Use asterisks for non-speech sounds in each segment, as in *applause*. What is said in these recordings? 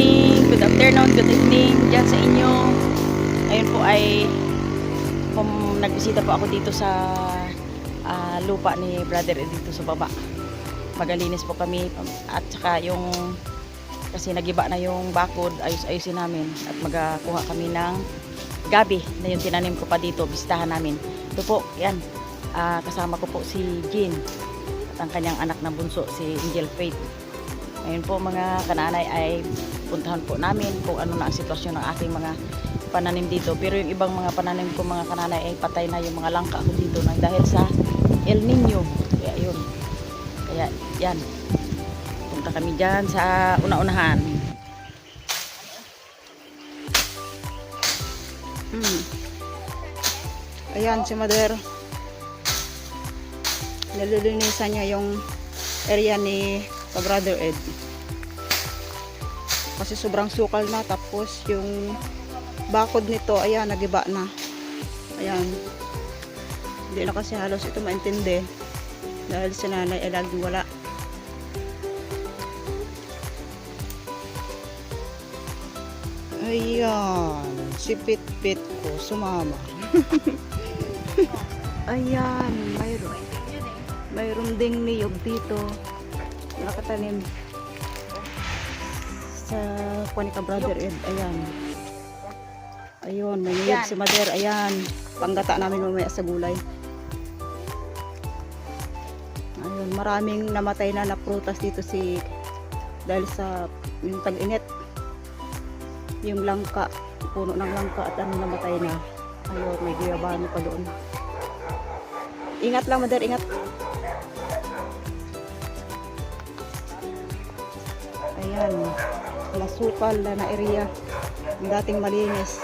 morning, good afternoon, good evening dyan sa inyo. Ayun po ay kung nagbisita po ako dito sa ah, lupa ni brother dito sa baba. Magalinis po kami at saka yung kasi nagiba na yung bakod, ayos-ayusin namin at magakuha kami ng gabi na yung tinanim ko pa dito, bistahan namin. Ito po, yan, ah, kasama ko po si Jean at ang kanyang anak na bunso, si Angel Faith. Ngayon po mga kananay ay puntahan po namin kung ano na ang sitwasyon ng aking mga pananim dito. Pero yung ibang mga pananim ko mga kananay ay patay na yung mga langka ko dito nang dahil sa El Nino. Kaya yun. Kaya yan. Punta kami dyan sa una-unahan. Hmm. Ayan, si Mother. Nalilinisan niya yung area ni ka-brother Ed. Kasi sobrang sukal na. Tapos yung bakod nito, ayan, nagiba na. Ayan. Hindi na kasi halos ito maintindi. Dahil si nanay ay laging wala. Ayan. Si Pit-Pit ko sumama. *laughs* Ayan, mayroon. Mayroon ding niyog dito. Nakatanim sa Juanica Brother Ed. Ayan. Ayun, may niyog si Mader. Ayan. Panggata namin mamaya sa gulay. Ayun, maraming namatay na na prutas dito si dahil sa yung tag-init. Yung langka, puno ng langka at ano namatay na. Ayun, may guyabano pa doon. Ingat lang, Mother, ingat. Ayan, masukal na na area. Yung dating malinis.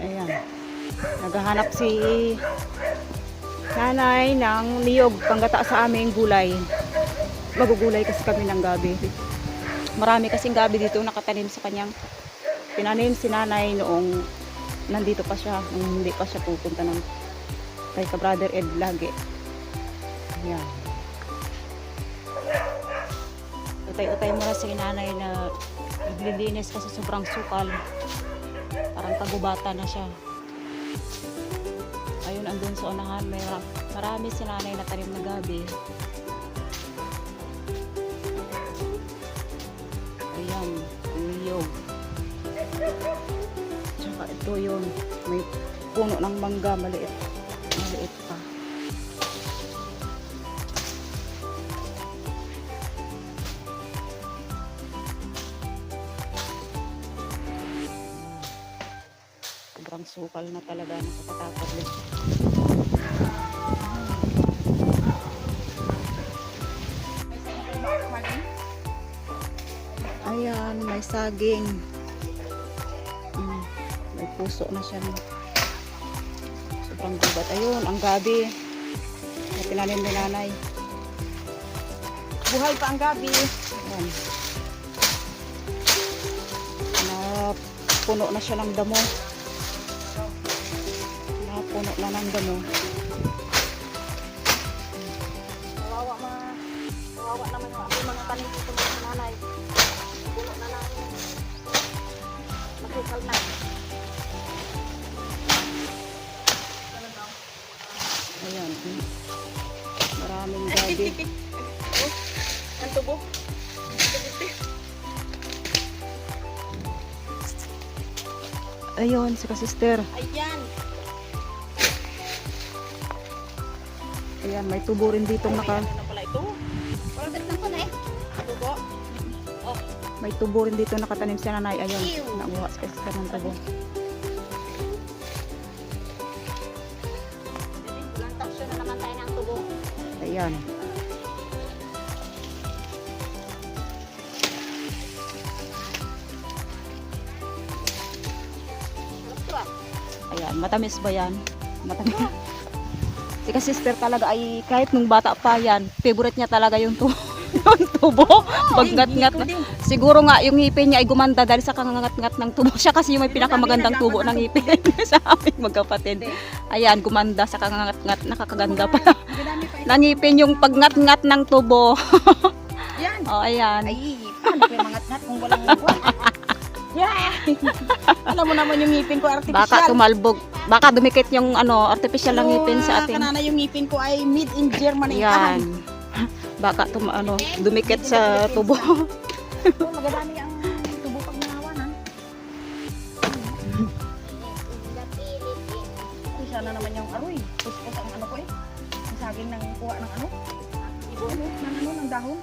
Ayan. Naghahanap si nanay ng niyog panggata sa aming gulay. Magugulay kasi kami ng gabi. Marami kasing gabi dito nakatanim sa kanyang tinanim si nanay noong nandito pa siya, hindi pa siya pupunta ng kay ka brother Ed lagi. Ayan. Utay-utay mo na si nanay na naglilinis kasi sobrang sukal. Parang kagubata na siya. Ayun, andun sa unahan, may mar- marami si nanay na tanim na gabi. Ayan, niyog. Tsaka ito yun, may puno ng mangga, maliit. Maliit pa. Sobrang sukal na talaga, nakakatakot din. Ayan, may saging. Mm, may puso na siya. Sobrang gubat. Ayun, ang gabi. Na tinanim ni nanay. Buhay pa ang gabi. Ayan. Na puno na siya ng damo. Na puno na ng damo. Kawawa mga kawawa naman yung aking mga tanim dito mga nanay. Puno na lang. Masukal na. Maraming gabi. Ang tubo. Ayun, si sister. Ayan. Ayan, may tubo rin dito naka Ano pala ito? Bakit na pala eh? Tubo. Oh, may tubo rin dito nakatanim si nanay. Ayun, nakuha si sister ng tubo. tubo. Ayan. Matamis ba yan? Matamis. Si ka sister talaga ay kahit nung bata pa yan, favorite niya talaga yung tubo. *laughs* yung tubo. Bagnat-ngat na. Siguro nga yung ngipin niya ay gumanda dahil sa kangangat-ngat ng tubo. Siya kasi yung may pinakamagandang tubo ng ngipin *laughs* sa aming magkapatid. Ayan, gumanda sa kangangat-ngat. Nakakaganda pa. Nangipin yung pagngat-ngat ng tubo. *laughs* Yan. oh, ayan. Ay, paano yung mangat-ngat kung walang buwan? Yeah! *laughs* Alam mo naman yung ngipin ko, artificial. Baka tumalbog. Baka dumikit yung ano, artificial lang ngipin sa atin. Kanana yung ngipin ko ay made in Germany. Yan. *laughs* Baka tum ano, dumikit sa tubo. Oh, magadami ang tubo pag nahawan, ha? Sana naman yung aroy. Puspos ang ano ko eh. Ang saging ng kuha ng ano? Ibon, ng ano, ng dahon.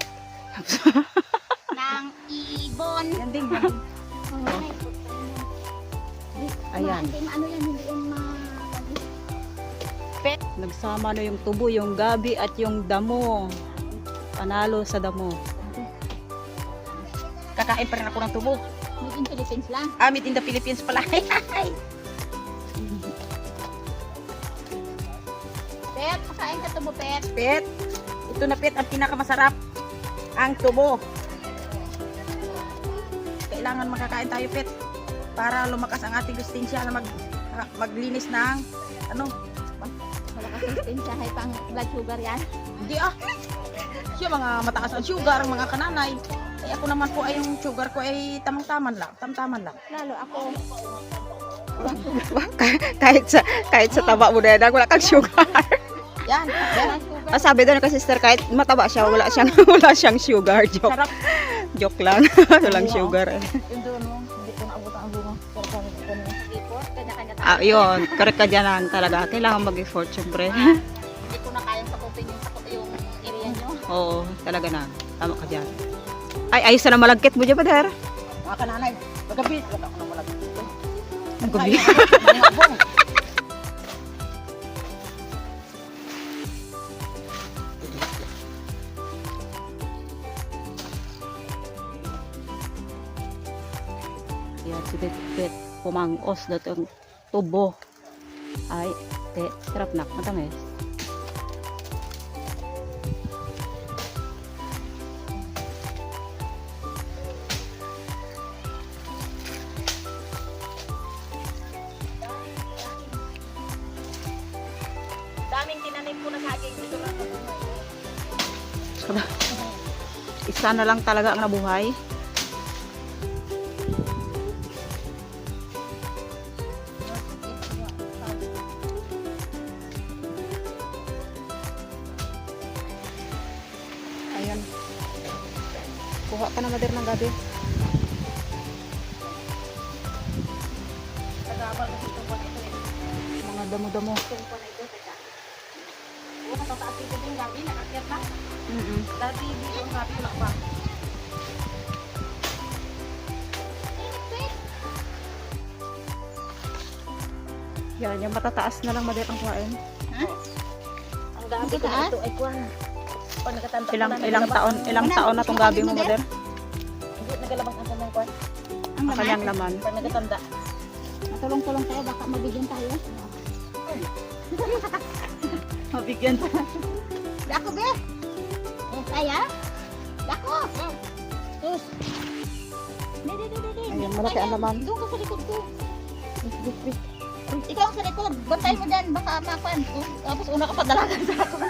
*laughs* ng ibon. Yan din. Ayan. Ano yan, hindi yan ma... Nagsama na yung tubo, yung gabi at yung damo. Panalo sa damo. Kakain pa rin ako ng tubo. Made in Philippines lang. Ah, made in the Philippines pala. *laughs* Pet, pakain ka tubo, Pet. pet. Ito na pet ang pinakamasarap. Ang tubo. Kailangan makakain tayo pet para lumakas ang ating gustensya na mag maglinis ng ano, Malakas ang stensya, hay pang blood sugar yan. hindi ah. Siya mga mataas ang sugar, ang mga kananay. Eh ako naman po ay yung sugar ko ay tamang-taman lang, tamtaman lang. Lalo ako, *laughs* kahit sa kahit sa taba mo na yan, wala kang sugar. Yan, yan. blood sugar. Ah, sabi doon kay sister, kahit mataba siya, wala siyang *laughs* wala siyang sugar. Joke, Sarap. Joke lang. *laughs* Walang sugar. eh. Ah, yun. Correct ka dyan lang talaga. Kailangan mag-effort, syempre. *laughs* Hindi ko na kayang sakupin yung, yung area nyo. Oo, talaga na. Tama ka dyan. Ay, ayos na malagkit mo dyan, Bader. Mga kananay, magabi, wala ko na wala dito. Ang *laughs* gabi. Mga bong. Yan, si Pet pumangos na itong tubo. Ay, te, sarap na. Matamis. Daming tinanim ko na saging dito na. Isa na lang talaga ang nabuhay. Damo-damo. Ito, matataas dito yung gabi, nakakyat na. Mm Dati dito ang gabi, wala pa. Yan, yung matataas na lang mader ang kuhain. Ang gabi ko dito ay Ilang na, ilang nagalabas- taon, ilang taon na tong gabi din, mo mader? Hindi, nagalabas ang kanyang kuwan. Ang Ang kanyang laman. Pag nagatanda. Matulong-tulong tayo, baka mabigyan tayo. *laughs* Mabigyan pa. Dako, be! Eh, kaya? Dako! Sus! Di, di, di, di, di. Ayun, malaki ang laman. Doon ka sa likod ko. Ikaw ang sa likod. Bantay mo dyan. Baka makuan. Oh, Tapos una ka padalagan sa ako. *laughs*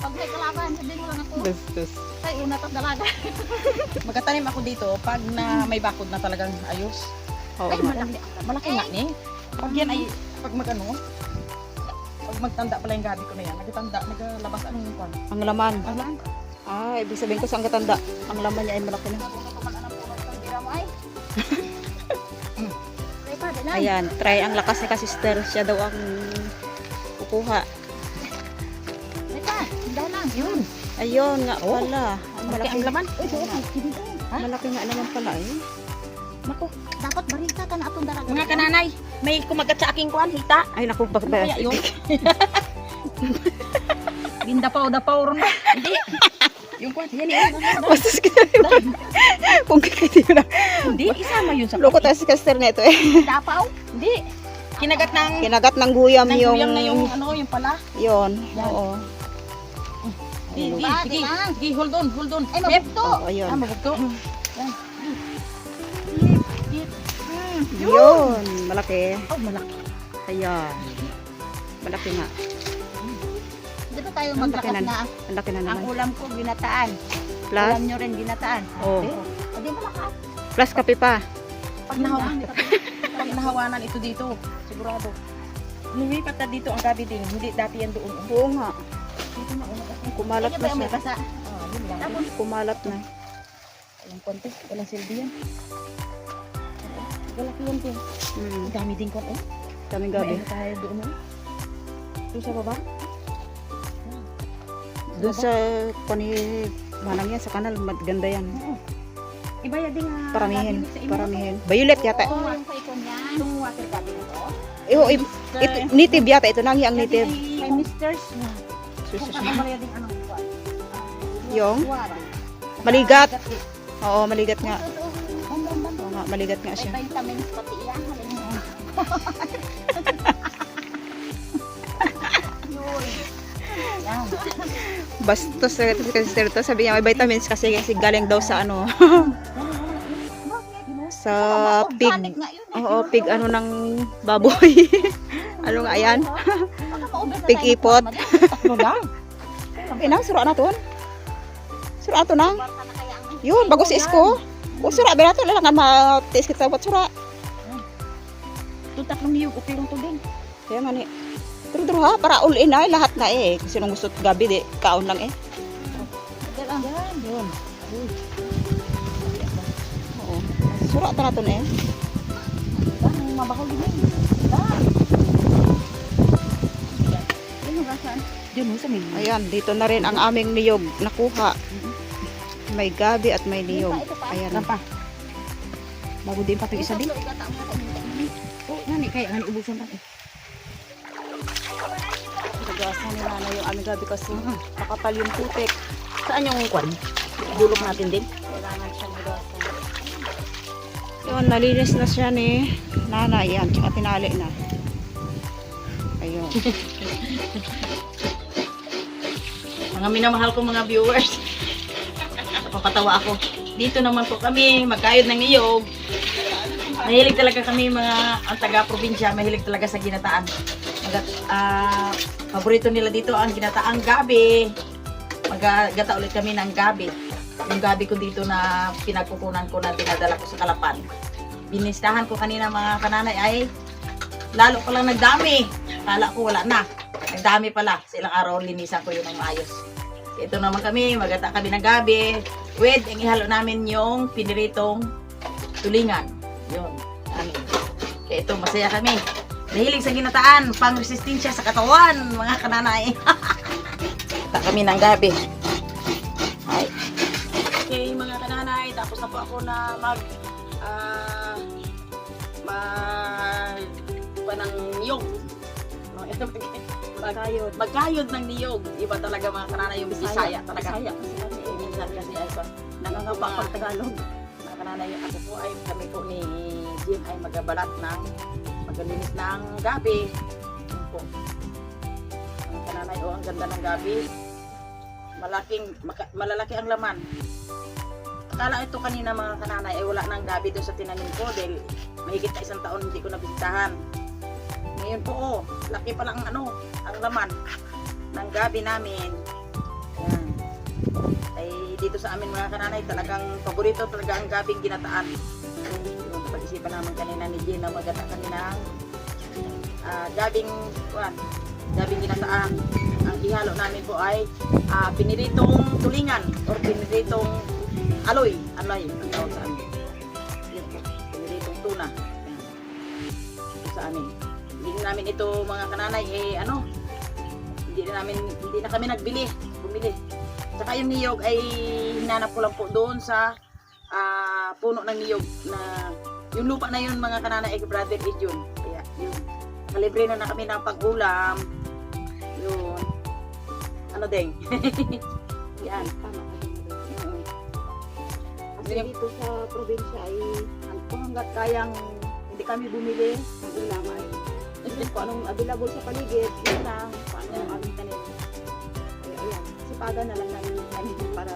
Pag may kalaban, sabihin mo lang ako. Bastos. Ay, una ka dalagan. Magkatanim ako dito pag na may bakod na talagang ayos. Oo Ay, malaki. Malaki nga ni. Pag yan ay, pag magano, pag magtanda pala yung gabi ko na yan, nagtanda, naglabas ang kwan. Ang laman. Alam, Ah, ibig sabihin ko sa ang katanda. Ang laman niya ay malaki na. Ayan, try ang lakas ni ka-sister. Siya daw ang kukuha. Pa. Hindi lang. Yun. Ayun nga Oh, pala. Ang malaki ang laman. Malaki nga naman pala eh. Naku, dapat barita ka na atong dalaga. Mga kananay, may kumagat sa aking kwan, hita. Ay naku, bak Ano kaya yun? *laughs* Gindapaw-dapaw ron. Hindi. Yung kwan, yan yan. Bastos kita Kung kikiti na. Hindi, isama yun sa Loko tayo si ka-sister na ito eh. Dapaw. Hindi. Kinagat ng, Kinagat ng guyam ng yung... guyam na yung ano, yung pala. Yun, Yan. oo. Di, di, sige, sige, hold on, hold on. Ay, mabugto. Oo, ayun. Ah, mabugto. Yun, malaki. Oh, malaki. Ayan. Malaki nga. Di ba tayo Ang laki na- na? Ang laki na Ang naman. ulam ko, ginataan. Plus, Ulam nyo rin, ginataan. oh, Hindi malakas. plus kape pa. Pag nahawanan, *laughs* pag nahawanan ito dito, sigurado. Lumipat na dito ang gabi din. Hindi dati yan doon. oh. Oo nga. Dito na, oh. Kumalat Kanya na ba yung may siya. basa? Ah, yun lang. Tapos, Kumalat na. Walang konti, walang silbi yan. Galaki yan din. Hmm. Ang dami din ko. Oh. Kaming Gabi. gabi. tayo doon. Oh. Doon sa baba. Doon sa pani manang yan sa kanal maganda yan. Oo. Iba yan din nga. Paramihin, sa imo. paramihin. Violet yata. oo, yung sa ikon niya. Itong water gabi na to. Eh, im- ito, native yata ito nang ang native. May misters na. Sus, Kung sus, ba yan din anong kwan? Yung maligat. eh. Oo, maligat nga. Nga, maligat nga May siya. vitamins pati yan. *laughs* Bastos sa sister to, sabi niya may vitamins kasi kasi galing daw sa ano, *laughs* sa pig. Oo, pig ano ng baboy. *laughs* ano nga yan? Pig ipot. Ano lang? Inang sura na ton. Sura ato na Yun, bago si Isko. O sura ba nato lang nga ma-taste kita wat sura. Itong tatlong niyog, okay lang to din. Kaya nga ni. Pero duro ha, para all in ay lahat na eh. Kasi nung gusto gabi di, kaon lang eh. Yan lang. Yan, yun. Oo. Sura ta naton eh. Ang mabahaw din sa may. Ayan, dito na rin ang aming niyog nakuha. May gabi at may niyog. Ito pa, ito pa. Ayan. Bago din pa ito isa din. Oh, nani, kaya nga ubusan pa. Eh. Nagasan ni nanay yung aming gabi kasi makapal yung putik. Saan yung kwan? Dulok natin din. Kailangan siyang hugasan. Yun, nalinis na siya ni nanay. Yan, tsaka tinali na. Ayun. *laughs* Mga minamahal ko mga viewers. Napapatawa ako. Dito naman po kami, magkayod ng niyog. Mahilig talaga kami mga ang taga-probinsya, mahilig talaga sa ginataan. Magat, ah, paborito nila dito ang ginataang gabi. Magagata ulit kami ng gabi. Yung gabi ko dito na pinagkukunan ko na dinadala ko sa Kalapan. Binistahan ko kanina mga kananay ay lalo palang nagdami. Kala ko wala na. Nagdami pala. Sa ilang araw linisan ko yun ng maayos. Ito naman kami, magata kami ng gabi. With, ang ihalo namin yung piniritong tulingan. Yun. Ano. Kaya ito, masaya kami. Nahilig sa ginataan, pang resistensya sa katawan, mga kananay. *laughs* Ta kami ng gabi. Ay. Okay, mga kananay, tapos na po ako na mag ah mag pa ng niyog. No, *laughs* ito magkayod. Magkayod ng niyog. Iba talaga mga kananay yung Bisaya talaga. Bisaya kasi kami. Eh, minsan kasi ay pa nangangapa pag Tagalog. Mga kananay, ako po ay kami po ni Jim ay magabalat ng maglinis ng gabi. Yun po. Ang kananay, oh, ang ganda ng gabi. Malaking, malalaki ang laman. Akala ito kanina mga kananay ay wala nang gabi doon sa tinanim ko dahil mahigit na isang taon hindi ko nabisitahan. Ngayon po oh, laki pa lang ang ano, ang laman ng gabi namin. Ay dito sa amin mga kananay talagang paborito talaga ang gabing ginataan. Yung pag-isipan naman kanina ni Jen na magata kanina ah gabing kuan, gabing ginataan. Ang ihalo namin po ay ah, piniritong tulingan or piniritong aloy, aloy ang tawag sa amin. Yun po, piniritong tuna. Ito sa amin. Hindi na namin ito mga kananay eh ano, hindi na namin hindi na kami nagbili, bumili. Saka yung niyog ay hinanap ko lang po doon sa ah, puno ng niyog na yung lupa na yun mga kananay ay brother is yun. Kaya yun. Nakalibre na na kami ng pag-ulam. Yun. Ano ding? *laughs* Yan. Tama. Kasi dito sa probinsya ay kung hanggat kayang hindi kami bumili ng ulam ay kung anong available sa paligid, yun lang, na yung aming tanim. Kaya ayan, sipagan na lang namin yung tanim para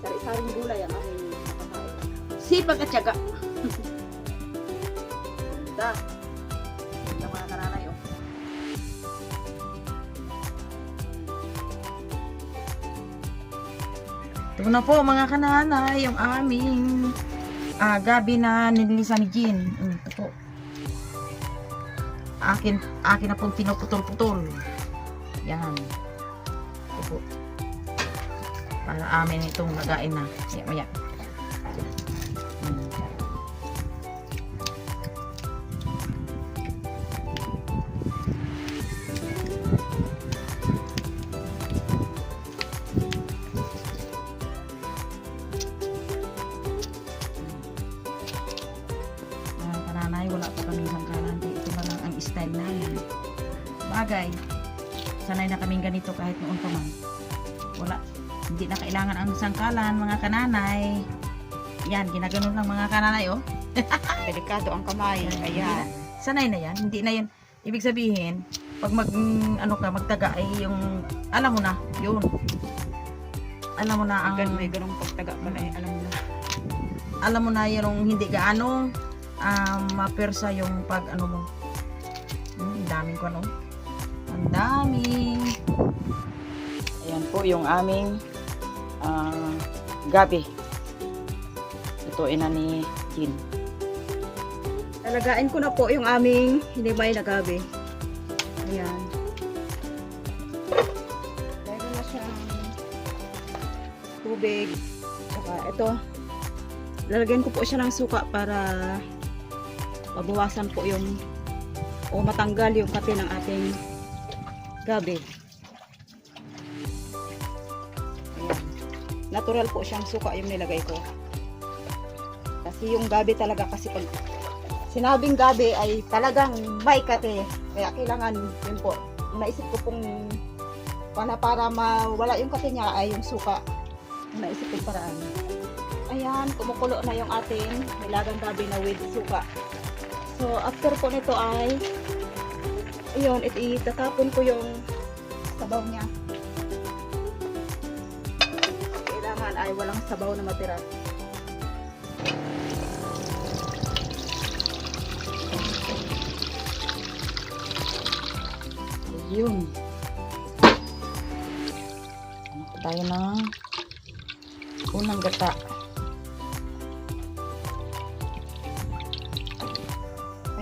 sari-saring gulay ang aming makakain. Sipag at syaga. Ganda. Ganda mga karanay oh. Ito na po mga kananay, yung aming uh, gabi na nililisan ni Jean. Ito po. Akin, akin na pong tinuputol-putol. Yan. Po. Para amin itong lagain na. Maya, maya. Kailangan ang sangkalan, mga kananay. Yan, ginaganon lang mga kananay, oh. *laughs* Delikado ang kamay. Ayan. Sanay na yan, hindi na yan. Ibig sabihin, pag mag, mm, ano ka, magtaga ay yung, alam mo na, yun. Alam mo na ang, Ang may ganong pagtaga pala eh. Alam mo na. alam mo na yung hindi gaano um, mapersa yung pag ano mo. Hmm, daming ko ano. Ang daming. Ayan po yung aming ah, gabi. Ito ina ni Jean. Talagain ko na po yung aming hinimay na gabi. Ayan. Meron na siyang tubig. Saka ito. Lalagyan ko po siya ng suka para mabawasan po yung o matanggal yung kape ng ating gabi. Natural po siyang suka yung nilagay ko. Kasi yung gabi talaga kasi pag sinabing gabi ay talagang may kape. Kaya kailangan yun po. Naisip ko pong para, para mawala yung kape niya ay yung suka. Naisip kong paraan. Ayan, kumukulo na yung ating nilagang gabi na with suka. So, after po nito ay ayun, it itatapon ko yung sabaw niya. Ay walang sabaw na matira. Yun. Po tayo ng unang gata.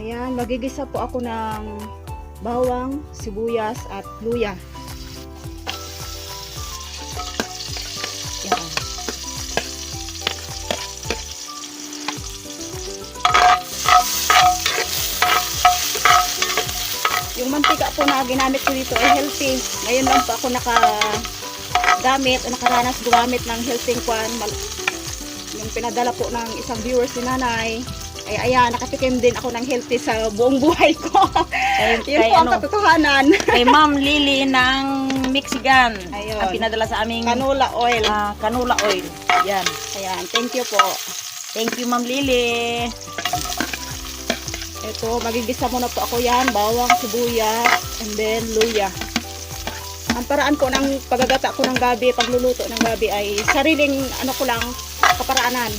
Ayan, magigisa po ako ng bawang, sibuyas at luya. Yan. Yung mantika po na ginamit ko dito ay healthy. Ngayon lang po ako nakagamit o nakaranas gumamit ng healthy kwan. Yung pinadala po ng isang viewer si nanay. Ay ayan, nakatikim din ako ng healthy sa buong buhay ko. Kay, *laughs* Yun kay po ang ano, katotohanan. kay Ma'am Lily ng Mexican. Ayun. Ang pinadala sa aming Canola oil. ah, canola oil. Yan. Ayan, thank you po. Thank you, Ma'am Lily. Ito, magigisa muna po ako yan. Bawang, sibuyas, and then luya. Ang paraan ko ng paggagata ko ng gabi, pagluluto ng gabi ay sariling ano ko lang, kaparaanan.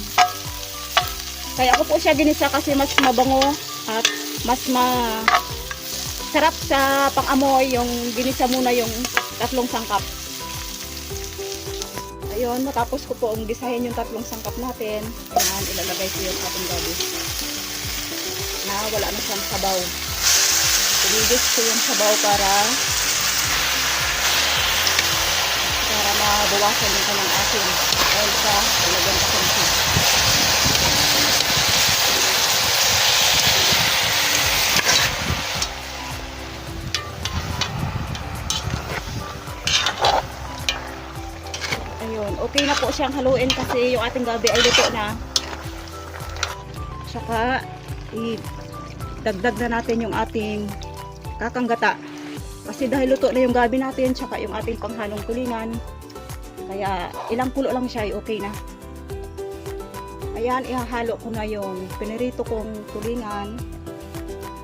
Kaya ako po siya ginisa kasi mas mabango at mas ma sarap sa pang-amoy yung ginisa muna yung tatlong sangkap. Ayun, matapos ko po ang gisahin yung tatlong sangkap natin. Ayan, ilalagay ko yung ating gabi na wala na siyang sabaw. Pinigis ko yung sabaw para para mabawasan yung kanyang asin dahil sa ko siya. Ayun, okay na po siyang haluin kasi yung ating gabi ay luto na. Tsaka, i-dagdag na natin yung ating kakanggata. Kasi dahil luto na yung gabi natin, tsaka yung ating panghanong kulingan. Kaya, ilang kulo lang siya, ay okay na. Ayan, ihahalo ko na yung pinirito kong kulingan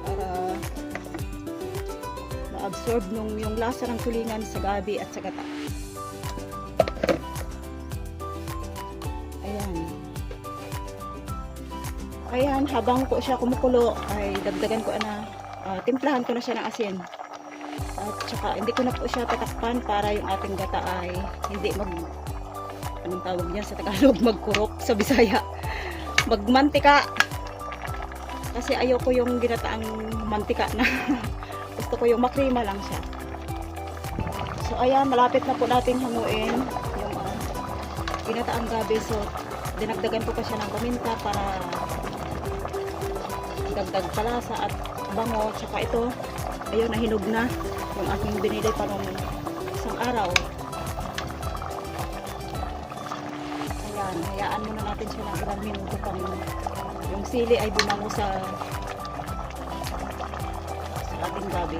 para ma-absorb nung yung lasa ng kulingan sa gabi at sa gata. Ayan, habang po siya kumukulo, ay dagdagan ko na, ah, timplahan ko na siya ng asin. At saka, hindi ko na po siya tatakpan para yung ating gata ay hindi mag anong tawag niya sa Tagalog, *laughs* magkurok sa Bisaya. Magmantika. Kasi ayoko yung ginataang mantika na. *laughs* Gusto ko yung makrima lang siya. So ayan, malapit na po natin hanguin yung ah, ginataang gabi. So dinagdagan ko pa siya ng paminta para dagdag palasa at bango. Tsaka ito, ayun, nahinog na yung aking binili pa nung isang araw. Ayan, hayaan muna natin siya ng ilang minuto pang yung sili ay bumango sa sa ating gabi.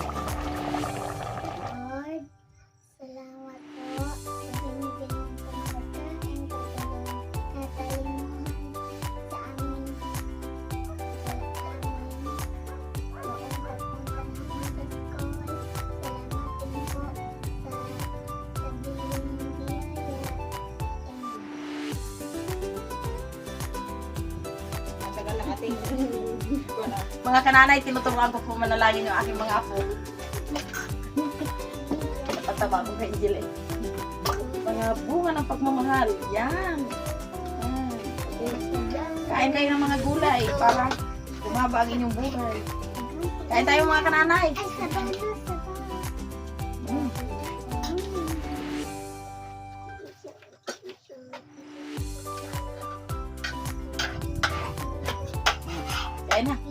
Mga kananay, tinuturuan ko po manalangin yung aking mga apo. Napataba ko kay Angel eh. Mga bunga ng pagmamahal. Yan. Yan. Kain kayo ng mga gulay para bumaba ang inyong buhay. Kain tayo mga kananay. Ay. Mm. Kain na.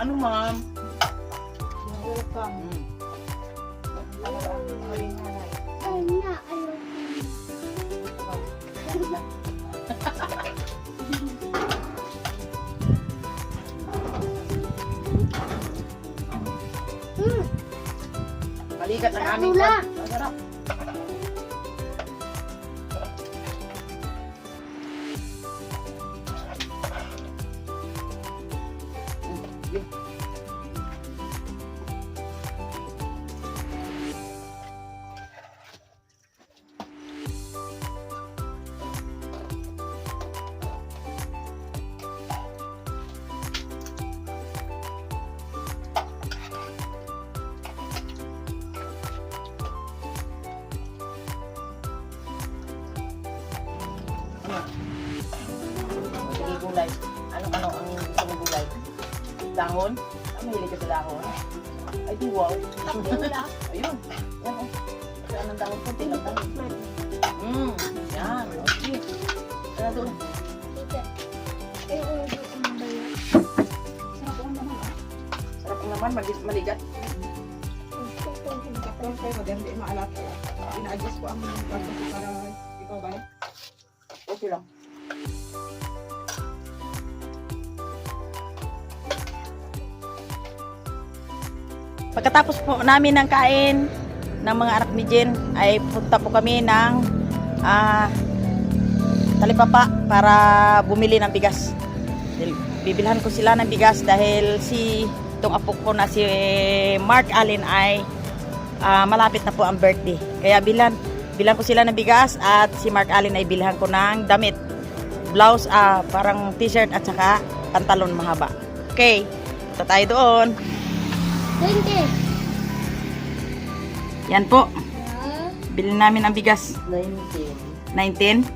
Ano ma'am. Welcome. Mm. Ano ang huling nanay? Ay, na. Hmm, Maligat ang aming kwan. Masarap. Wow. Ayun. Oh. Saan ang dahon? Kunti lang dahon. Mm, yan. Okay. Sana doon. eh, eh, ano ba yan? Sarap lang naman ah. Sarap naman, maligat. Kapag kayo maganda yung maalat. Ina-adjust ko ang ko para ikaw ba? Okay lang. Pagkatapos po namin ng kain ng mga anak ni Jen, ay punta po kami ng ah, talipapa para bumili ng bigas. Bibilhan ko sila ng bigas dahil si itong apo ko na si Mark Allen ay ah, malapit na po ang birthday. Kaya bilan bilang ko sila ng bigas at si Mark Allen ay bilhan ko ng damit. Blouse, ah, parang t-shirt at saka pantalon mahaba. Okay, punta tayo doon. 20. Yan po, bilhin namin ang bigas. 19. 19.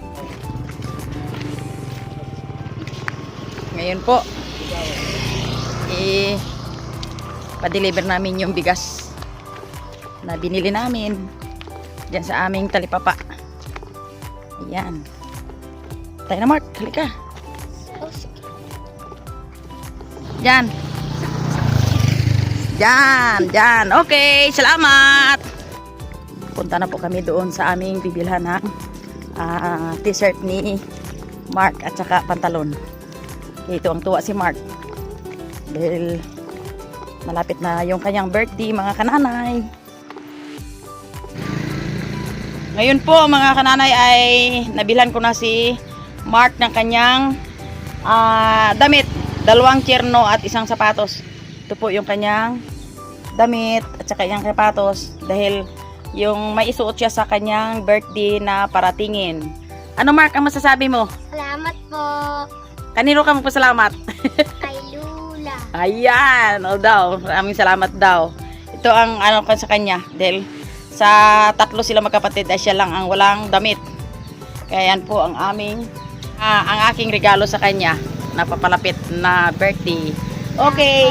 Ngayon po, eh, pa-deliver namin yung bigas na binili namin dyan sa aming talipapa. Ayan. Tayo na Mark, halika. oh, Diyan, diyan. Okay, salamat. Punta na po kami doon sa aming bibilhan ng ah, t-shirt ni Mark at saka pantalon. Ito ang tuwa si Mark. Dahil malapit na yung kanyang birthday, mga kananay. Ngayon po, mga kananay, ay nabilhan ko na si Mark ng kanyang ah, damit. Dalawang tierno at isang sapatos. Ito po yung kanyang damit at saka yung sapatos dahil yung may isuot siya sa kanyang birthday na paratingin. Ano Mark ang masasabi mo? Salamat po Kanino ka magpasalamat? *laughs* kay Lula. Ayan, o daw. Maraming salamat daw. ito ang ano ko sa kanya dahil sa tatlo sila magkapatid ay siya lang ang walang damit. Kaya yan po ang aming ah, ang aking regalo sa kanya na papalapit na birthday. Okay.